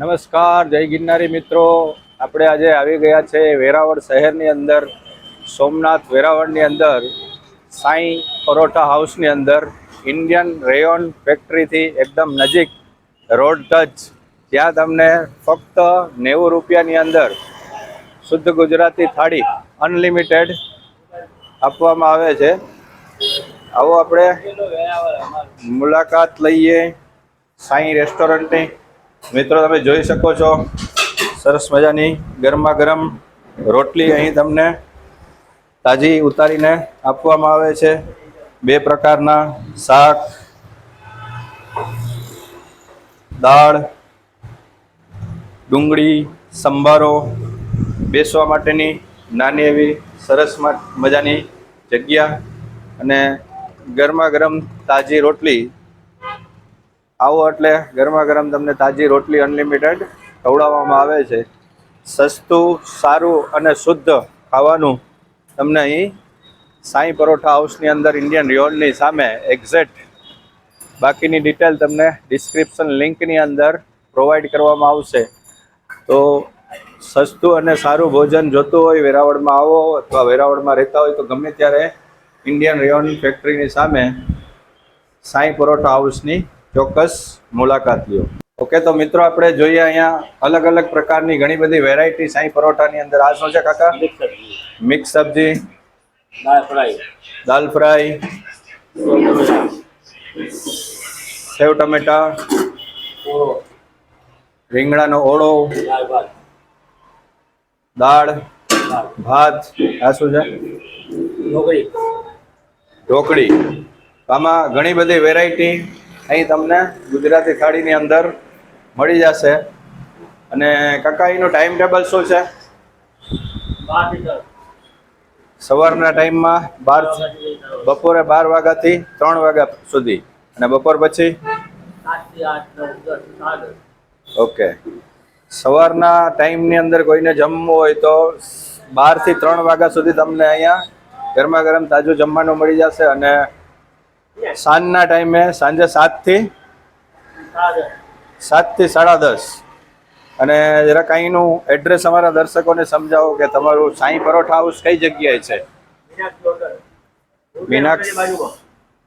નમસ્કાર, જય ગિરનારી મિત્રો. આપણે આજે આવી ગયા છે વેરાવળ શહેરની અંદર, સોમનાથ વેરાવળની અંદર, સાંઈ પરોઠા હાઉસની અંદર, ઇન્ડિયન રેયોન ફેક્ટરીથી એકદમ નજીક રોડ ટચ. ત્યાં તમને ફક્ત નેવું રૂપિયાની અંદર શુદ્ધ ગુજરાતી થાળી અનલિમિટેડ આપવામાં આવે છે. આવો આપણે મુલાકાત લઈએ સાંઈ રેસ્ટોરન્ટની. મિત્રો, તમે જોઈ શકો છો. સરસ મજાની ગરમા ગરમ રોટલી અહીં તમને તાજી ઉતારીને આપવામાં આવે છે. બે પ્રકારના શાક, દાળ, ડુંગળી, સંભારો બેસવા માટેની નાની એવી સરસ મજાની જગ્યા અને ગરમા ગરમ તાજી રોટલી આવો એટલે ગરમા ગરમ તમને તાજી રોટલી અનલિમિટેડ ખવડાવવામાં આવે છે. સસ્તું, સારું અને શુદ્ધ ખાવાનું તમને અહીં સાંઈ પરોઠા હાઉસની અંદર ઇન્ડિયન રિયોલની સામે એક્ઝેક્ટ બાકીની ડિટેલ તમને ડિસ્ક્રિપ્શન લિંકની અંદર પ્રોવાઈડ કરવામાં આવશે. તો સસ્તું અને સારું ભોજન જોતું હોય, વેરાવળમાં આવો અથવા વેરાવળમાં રહેતા હોય તો ગમે ત્યારે ઇન્ડિયન રિયોન ફેક્ટરીની સામે સાંઈ પરોઠા હાઉસની ચોક્કસ મુલાકાત લ્યો. ઓકે તો મિત્રો આપણે જોઈએ અહીંયા અલગ અલગ પ્રકારની ઘણી બધી વેરાયટી સાંઈ પરોઠાની અંદર. આ શું છે કાકા? મિક્સ સબ્જી. દાળ ફ્રાય. દાલ ફ્રાય. સેવ ટમેટા. રીંગણાનો ઓળો. દાળ ભાત. આ શું છે? ઢોકળી. ઢોકળી. આમાં ઘણી બધી વેરાયટી અહીં તમને ગુજરાતી થાળીની અંદર મળી જશે. અને કાકા એનું ટાઈમ ટેબલ શું છે? સવારના ટાઈમમાં બાર બપોરે બાર વાગ્યાથી ત્રણ વાગ્યા સુધી. અને બપોર પછી? ઓકે. સવારના ટાઈમની અંદર કોઈને જમવું હોય તો બારથી ત્રણ વાગ્યા સુધી તમને અહીંયા ગરમા ગરમ તાજું જમવાનું મળી જશે અને સાંજના ટાઈમે, સાંજે સાતથી સાતથી સાડા દસ. અને જરાક કાંઈનું એડ્રેસ અમારા દર્શકોને સમજાવો કે તમારું સાંઈ પરોઠા હાઉસ કઈ જગ્યાએ છે? મીનાક્ષી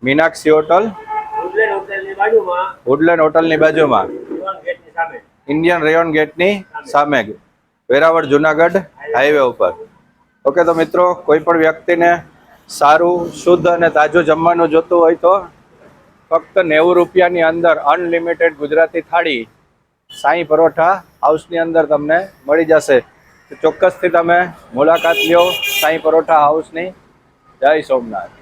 મીનાક્ષ- હોટલ? વુડલેન્ડ હોટલની બાજુમાં. ઇન્ડિયન રેયોન ગેટની સામે. વેરાવળ જુનાગઢ હાઈવે ઉપર. ઓકે તો મિત્રો, કોઈ પણ વ્યક્તિને સારું, શુદ્ધ અને તાજું જમવાનું જોતું હોય તો ફક્ત નેવું રૂપિયાની અંદર અનલિમિટેડ ગુજરાતી થાળી, સાંઈ પરોઠા હાઉસની અંદર તમને મળી જશે. ચોક્કસથી તમે મુલાકાત લ્યો સાંઈ પરોઠા હાઉસની. જય સોમનાથ.